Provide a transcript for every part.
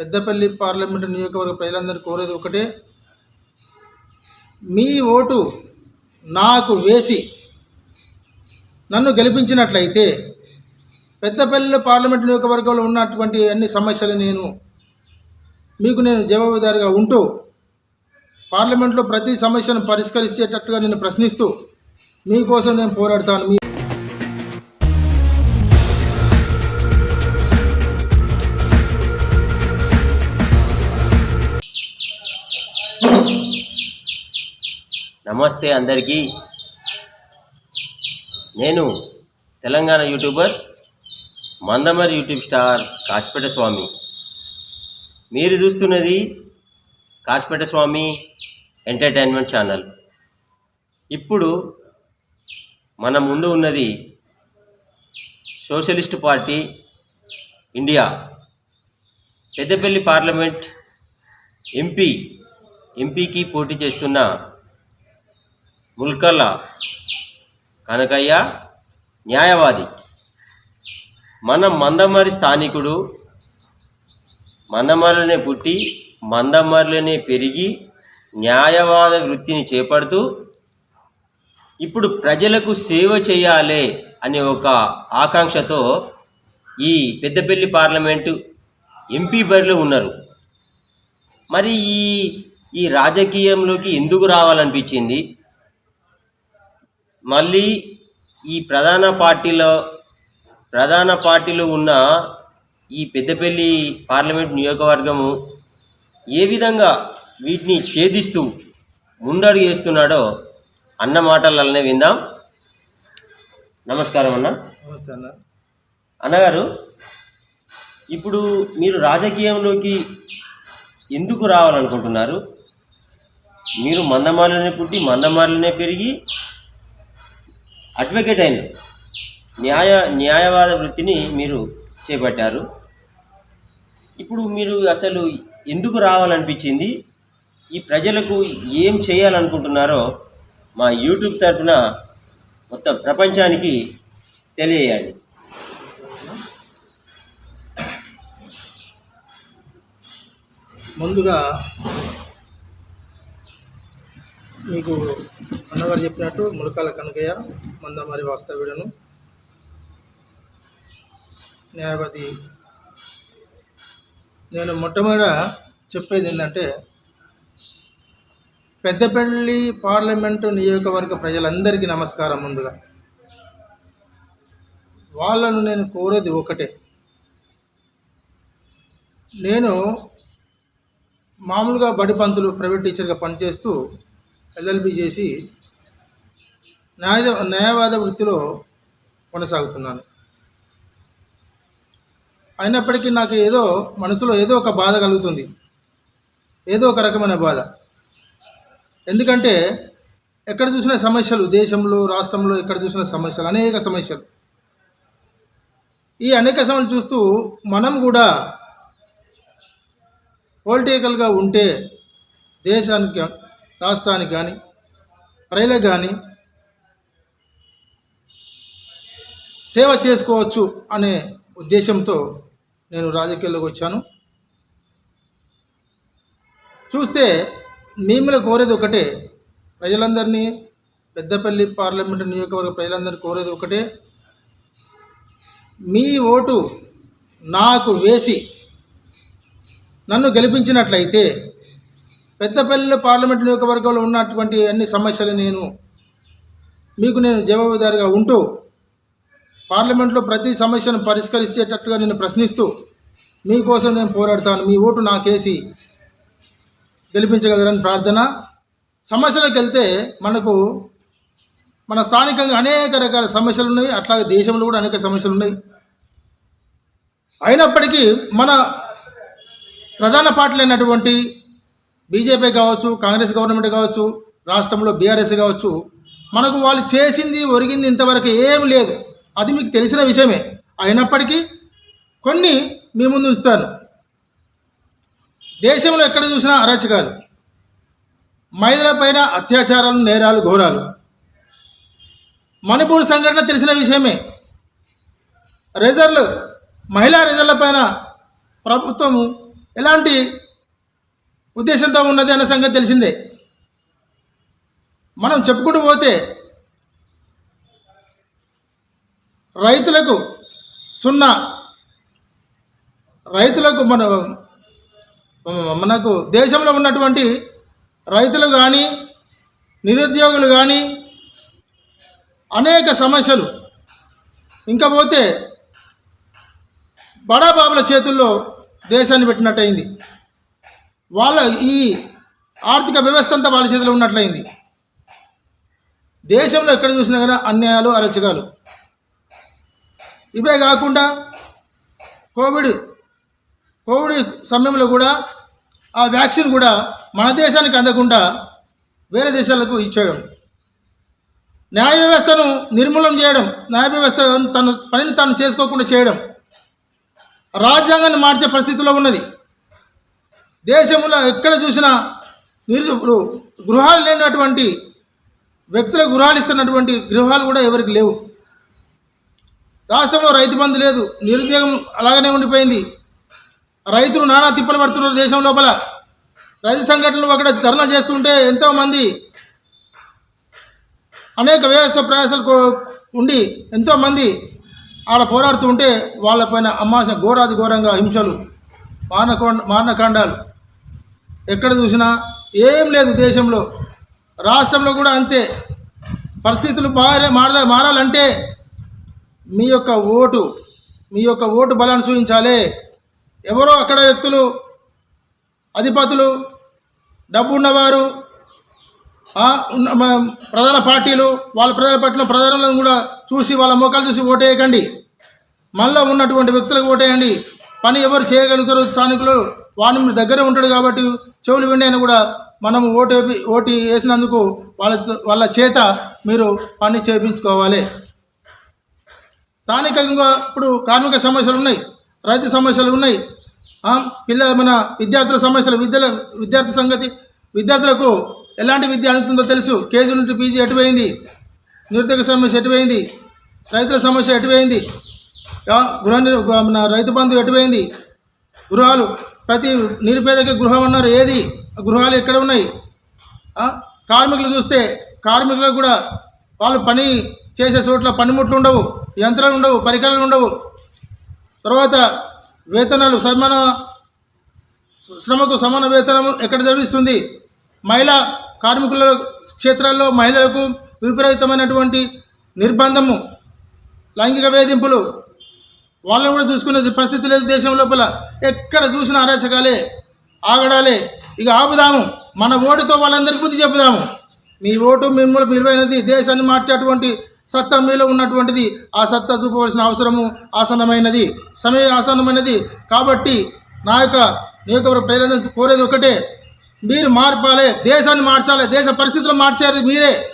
Peddapalli parliament నియోజకవర్గ ప్రజలందరూ కోరేది ఒకటే మీ ఓటు నాకు వేసి నన్ను గెలిపించినట్లయితే పెద్దపల్లి పార్లమెంట్ నియోజకవర్గంలో ఉన్నటువంటి అన్ని సమస్యలు నేను మీకు నేను జవాబుదారిగా ఉంటూ పార్లమెంట్లో ప్రతి సమస్యను పరిష్కరించేటట్టుగా నేను ప్రశ్నిస్తూ మీకోసం నేను పోరాడతాను నమస్తే అందరికీ. నేను Telangana YouTuber Mandamarri YouTube star Kasipeta Swamy. మీరు చూస్తున్నది కాసిపేట స్వామి ఎంటర్టైన్మెంట్ ఛానల్. ఇప్పుడు మన ముందు ఉన్నది socialist party India. Peddapalli parliament MP ఎంపీకి పోటీ చేస్తున్న ముల్కల్ల కనకయ్య న్యాయవాది. మన మందమరి స్థానికుడు మందమరిలోనే పుట్టి మందమరిలోనే పెరిగి న్యాయవాద వృత్తిని చేపడుతూ ఇప్పుడు ప్రజలకు సేవ చేయాలి అనే ఒక ఆకాంక్షతో ఈ పెద్దపల్లి పార్లమెంటు ఎంపీ బరిలో ఉన్నారు. మరి ఈ ఈ రాజకీయంలోకి ఎందుకు రావాలనిపించింది? మళ్ళీ ఈ ప్రధాన పార్టీలో ప్రధాన పార్టీలో ఉన్న ఈ పెద్దపల్లి పార్లమెంట్ నియోజకవర్గము ఏ విధంగా వీటిని ఛేదిస్తూ ముందడుగు వేస్తున్నాడో అన్న మాటలనే విందాం. నమస్కారం అన్న. నమస్తే అన్న. అన్నగారు ఇప్పుడు మీరు రాజకీయంలోకి ఎందుకు రావాలనుకుంటున్నారు? మీరు మందమాలనే పుట్టి మందమాలనే పెరిగి అడ్వకేట్ అయిన న్యాయ న్యాయవాద వృత్తిని మీరు చేపట్టారు. ఇప్పుడు మీరు అసలు ఎందుకు రావాలనిపించింది? ఈ ప్రజలకు ఏం చేయాలనుకుంటున్నారో మా యూట్యూబ్ తరఫున మొత్తం ప్రపంచానికి తెలియజేయండి ముందుగా మీకు అన్నగారు చెప్పినట్టు ములకాల కనకయ్య మందమరి వాస్తవ్యులను న్యాయవాది నేను మొట్టమొదట చెప్పేది ఏంటంటే పెద్దపల్లి పార్లమెంటు నియోజకవర్గ ప్రజలందరికీ నమస్కారం ముందుగా. వాళ్ళను నేను కోరేది ఒకటే. నేను మామూలుగా బడి పంతులు ప్రైవేట్ టీచర్గా పనిచేస్తూ ఎల్ఎల్బి చేసి న్యాయ న్యాయవాద వృత్తిలో కొనసాగుతున్నాను. అయినప్పటికీ నాకు ఏదో మనసులో ఏదో ఒక బాధ కలుగుతుంది. ఏదో ఒక రకమైన బాధ. ఎందుకంటే ఎక్కడ చూసిన సమస్యలు దేశంలో రాష్ట్రంలో ఎక్కడ చూసిన సమస్యలు అనేక సమస్యలు. ఈ అనేక సమస్యలు చూస్తూ మనం కూడా పొలిటికల్గా ఉంటే దేశానికి రాష్ట్రానికి కానీ ప్రజలకు కానీ సేవ చేసుకోవచ్చు అనే ఉద్దేశంతో నేను రాజకీయాల్లోకి వచ్చాను. చూస్తే మిమ్మల్ని కోరేది ఒకటే ప్రజలందరినీ పెద్దపల్లి పార్లమెంటు నియోజకవర్గ ప్రజలందరినీ కోరేది ఒకటే మీ ఓటు నాకు వేసి నన్ను గెలిపించినట్లయితే పెద్దపల్లి పార్లమెంట్ నియోజకవర్గంలో ఉన్నటువంటి అన్ని సమస్యలు నేను మీకు నేను జవాబుదారిగా ఉంటూ పార్లమెంట్లో ప్రతి సమస్యను పరిష్కరించేటట్టుగా నేను ప్రశ్నిస్తూ మీకోసం నేను పోరాడతాను. మీ ఓటు నాకేసి గెలిపించగలరని ప్రార్థన. సమస్యలకు వెళ్తే మనకు మన స్థానికంగా అనేక రకాల సమస్యలు ఉన్నాయి అట్లాగే దేశంలో కూడా అనేక సమస్యలు ఉన్నాయి అయినప్పటికీ మన ప్రధాన పార్టీలు అయినటువంటి బీజేపీ కావచ్చు కాంగ్రెస్ గవర్నమెంట్ కావచ్చు రాష్ట్రంలో బీఆర్ఎస్ కావచ్చు మనకు వాళ్ళు చేసింది ఒరిగింది ఇంతవరకు ఏం లేదు. అది మీకు తెలిసిన విషయమే. అయినప్పటికీ కొన్ని మీ ముందు ఉంచుతాను. దేశంలో ఎక్కడ చూసినా అరాచకాలు మహిళలపైన అత్యాచారాలు నేరాలు ఘోరాలు. మణిపూర్ సంఘటన తెలిసిన విషయమే. రిజర్లు మహిళా రిజర్ల పైన ప్రభుత్వం ఎలాంటి ఉద్దేశంతో ఉన్నది అన్న సంగతి తెలిసిందే. మనం చెప్పుకుంటూ పోతే రైతులకు సున్నా. రైతులకు మన మనకు దేశంలో ఉన్నటువంటి రైతులు కానీ నిరుద్యోగులు కానీ అనేక సమస్యలు. ఇంకా పోతే బడాబాబుల చేతుల్లో దేశాన్ని పెట్టినట్టయింది. వాళ్ళ ఈ ఆర్థిక వ్యవస్థ అంతా వాళ్ళ చేతిలో ఉన్నట్లయింది. దేశంలో ఎక్కడ చూసినా కానీ అన్యాయాలు అరచకాలు. ఇవే కాకుండా కోవిడ్ కోవిడ్ సమయంలో కూడా ఆ వ్యాక్సిన్ కూడా మన దేశానికి అందకుండా వేరే దేశాలకు ఇచ్చేయడం. న్యాయ వ్యవస్థను నిర్మూలన చేయడం న్యాయ వ్యవస్థ తన పనిని తాను చేసుకోకుండా చేయడం రాజ్యాంగాన్ని మార్చే పరిస్థితిలో ఉన్నది. దేశంలో ఎక్కడ చూసినా నిరు ఇప్పుడు గృహాలు లేనటువంటి వ్యక్తులకు గృహాలు ఇస్తున్నటువంటి గృహాలు కూడా ఎవరికి లేవు. రాష్ట్రంలో రైతు బంధు లేదు నిరుద్యోగం అలాగనే ఉండిపోయింది. రైతులు నానా తిప్పలు పడుతున్నారు దేశం లోపల. రైతు సంఘటనలు అక్కడ ధర్నా చేస్తుంటే ఎంతోమంది అనేక వ్యవస్థ ప్రయాసాలు ఉండి ఎంతోమంది ఆడ పోరాడుతూ ఉంటే వాళ్ళపైన అమ్మాస ఘోరాది ఘోరంగా హింసలు మానకొండ మారణకాండాలు. ఎక్కడ చూసినా ఏం లేదు దేశంలో. రాష్ట్రంలో కూడా అంతే. పరిస్థితులు మారే మారాలంటే మీ యొక్క ఓటు మీ యొక్క ఓటు బలాన్ని చూపించాలి. ఎవరో అక్కడ వ్యక్తులు అధిపతులు డబ్బు ఉన్నవారు ఉన్న ప్రధాన పార్టీలు వాళ్ళ ప్రధాన పట్టిన ప్రధానులను కూడా చూసి వాళ్ళ మోకాలు చూసి ఓటేయకండి మనలో ఉన్నటువంటి వ్యక్తులకు ఓటేయండి పని ఎవరు చేయగలుగుతారు? స్థానికులు వాడిని మీరు దగ్గర ఉంటాడు కాబట్టి చెవులు విండి కూడా మనం ఓటు వేపి- ఓటు వేసినందుకు వాళ్ళ వాళ్ళ చేత మీరు పని చేయించుకోవాలి స్థానికంగా ఇప్పుడు కార్మిక సమస్యలు ఉన్నాయి రైతు సమస్యలు ఉన్నాయి. పిల్ల మన విద్యార్థుల సమస్యలు విద్యల విద్యార్థి సంగతి విద్యార్థులకు ఎలాంటి విద్య అందుతుందో తెలుసు. కేజీ నుండి పీజీ ఎటుపోయింది నిరుద్యోగ సమస్య ఎటుపోయింది రైతుల సమస్య ఎటుపోయింది గృహ మన రైతు బంధు ఎటుపోయింది గృహాలు ప్రతి నిరుపేదకి గృహం అన్నారు. ఏది? గృహాలు ఎక్కడ ఉన్నాయి? కార్మికులు చూస్తే కార్మికులకు కూడా వాళ్ళు పని చేసే చోట్ల పనిముట్లు ఉండవు యంత్రాలు ఉండవు పరికరాలు ఉండవు. తర్వాత వేతనాలు సమాన శ్రమకు సమాన వేతనం ఎక్కడ లభిస్తుంది? మహిళా కార్మికుల క్షేత్రాల్లో మహిళలకు విపరీతమైనటువంటి నిర్బంధము లైంగిక వేధింపులు. వాళ్ళని కూడా చూసుకునే పరిస్థితి లేదు దేశం లోపల. ఎక్కడ చూసిన అరాచకాలే ఆగడాలే. ఇక ఆపుదాము మన ఓటుతో వాళ్ళందరికీ బుద్ధి చెప్పుదాము. మీ ఓటు మిమ్మల్ని విలువైనది దేశాన్ని మార్చేటువంటి సత్తా మీలో ఉన్నటువంటిది ఆ సత్తా చూపవలసిన అవసరము ఆసన్నమైనది. సమయం ఆసన్నమైనది. కాబట్టి నా యొక్క నీ యొక్క కోరేది ఒకటే. మీరు మార్పాలి. దేశాన్ని మార్చాలి. దేశ పరిస్థితులు మార్చేది మీరే.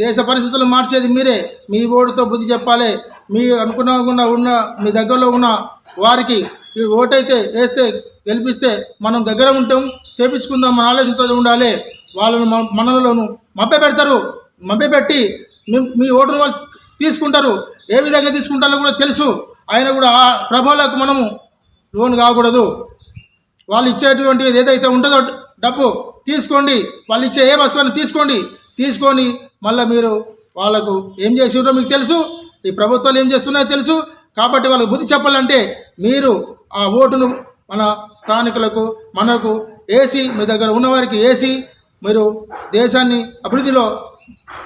దేశ పరిస్థితులు మార్చేది మీరే. మీ ఓటుతో బుద్ధి చెప్పాలి. మీ అనుకున్న ఉన్న మీ దగ్గరలో ఉన్న వారికి ఈ ఓటైతే వేస్తే గెలిపిస్తే మనం దగ్గర ఉంటాం చేపించుకుందాం మన ఆలోచనతో ఉండాలి. వాళ్ళను మన- మనలోను మభ్య పెడతారు మభ్య పెట్టి మీ మీ ఓటును వాళ్ళు తీసుకుంటారు. ఏ విధంగా తీసుకుంటారో కూడా తెలుసు. ఆయన కూడా ఆ ప్రభావాలకు మనము లోన్ కాకూడదు. వాళ్ళు ఇచ్చేటువంటిది ఏదైతే ఉంటుందో డబ్బు తీసుకోండి. వాళ్ళు ఇచ్చే ఏ వస్తువుని తీసుకోండి. తీసుకొని మళ్ళీ మీరు వాళ్ళకు ఏం చేసిరో మీకు తెలుసు. ఈ ప్రభుత్వాలు ఏం చేస్తున్నాయో తెలుసు. కాబట్టి వాళ్ళకు బుద్ధి చెప్పాలంటే మీరు ఆ ఓటును మన స్థానికులకు మనకు వేసి మీ దగ్గర ఉన్నవారికి వేసి మీరు దేశాన్ని అభివృద్ధిలో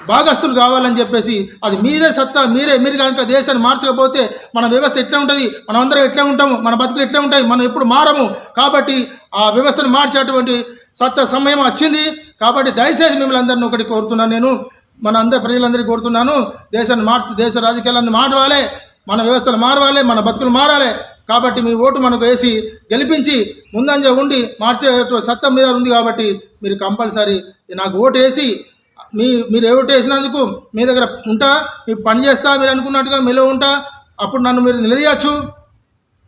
భాగస్తులు కావాలని చెప్పేసి అది మీరే సత్తా మీరే మీరు కనుక దేశాన్ని మార్చకపోతే మన వ్యవస్థ ఎట్లా ఉంటుంది? మనం అందరం ఎట్లా ఉంటాము? మన బతుకులు ఎట్లా ఉంటాయి? మనం ఎప్పుడు మారము? కాబట్టి ఆ వ్యవస్థను మార్చేటువంటి సత్తా సమయం వచ్చింది. కాబట్టి దయచేసి మిమ్మల్ని అందరిని ఒకటి కోరుతున్నాను నేను. మన అందరి ప్రజలందరికీ కోరుతున్నాను. దేశాన్ని మార్చి దేశ రాజకీయాలను మారవాలి. మన వ్యవస్థలు మారవాలి మన బతుకులు మారాలి. కాబట్టి మీ ఓటు మనకు వేసి గెలిపించి ముందంజ ఉండి మార్చే సత్తా మీద ఉంది కాబట్టి మీరు కంపల్సరీ నాకు ఓటు వేసి మీ మీరు ఏమిటి వేసినందుకు మీ దగ్గర ఉంటా మీ పని చేస్తా మీరు అనుకున్నట్టుగా మీలో ఉంటా అప్పుడు నన్ను మీరు నిలదీయచ్చు.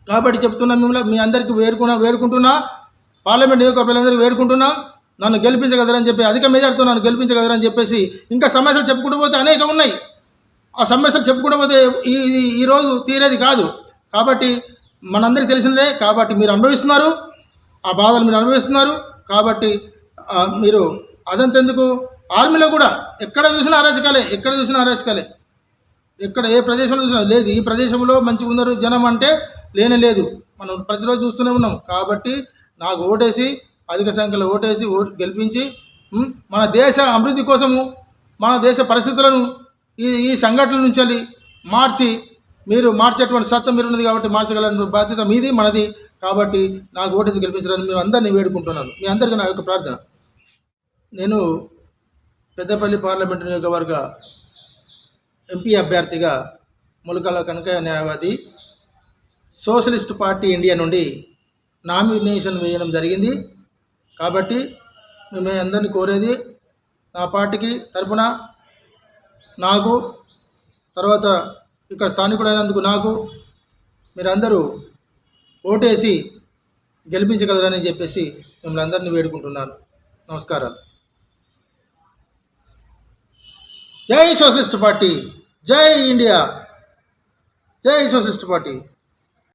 కాబట్టి చెప్తున్నా మిమ్మల్ని మీ అందరికీ వేరుకున్నా వేడుకుంటున్నా పార్లమెంట్ నియోజకవర్గాలందరికీ వేడుకుంటున్నా నన్ను గెలిపించగలరని చెప్పి అధిక మెజార్టీతో నన్ను గెలిపించగలరని చెప్పేసి ఇంకా సమస్యలు చెప్పుకుంటూ పోతే అనేక ఉన్నాయి. ఆ సమస్యలు చెప్పుకుంటూ పోతే ఈ ఈ- ఈరోజు తీరేది కాదు. కాబట్టి మనందరికీ తెలిసిందే కాబట్టి మీరు అనుభవిస్తున్నారు ఆ బాధలు మీరు అనుభవిస్తున్నారు కాబట్టి మీరు అదంతెందుకు? ఆర్మీలో కూడా ఎక్కడ చూసినా అరాచకాలే ఎక్కడ చూసినా అరాచకాలే. ఎక్కడ ఏ ప్రదేశంలో చూసినా లేదు. ఈ ప్రదేశంలో మంచిగా ఉన్నారు జనం అంటే లేనే లేదు. మనం ప్రతిరోజు చూస్తూనే ఉన్నాం. కాబట్టి నాకు ఓటేసి అధిక సంఖ్యలో ఓటేసి ఓటు గెలిపించి మన దేశ అభివృద్ధి కోసము మన దేశ పరిస్థితులను ఈ ఈ సంఘటనల నుంచి వెళ్ళి మార్చి మీరు మార్చేటువంటి సత్తం మీరు ఉన్నది కాబట్టి మార్చగల బాధ్యత మీది మనది. కాబట్టి నాకు ఓటేసి గెలిపించాలని మేము అందరినీ వేడుకుంటున్నాను. మీ అందరికీ నా యొక్క ప్రార్థన. నేను పెద్దపల్లి పార్లమెంటు నియోజకవర్గ ఎంపీ అభ్యర్థిగా ములకల కనకయ్య న్యాయవాది సోషలిస్ట్ పార్టీ ఇండియా నుండి నామినేషన్ వేయడం జరిగింది. కాబట్టి మేము అందరినీ కోరేది నా పార్టీకి తరపున నాకు తర్వాత ఇక్కడ స్థానికుడైనందుకు నాకు మీరందరూ ఓటేసి గెలిపించగలరని చెప్పేసి మిమ్మల్ని అందరినీ వేడుకుంటున్నాను. నమస్కారాలు. జై సోషలిస్ట్ పార్టీ జై ఇండియా జై సోషలిస్ట్ పార్టీ.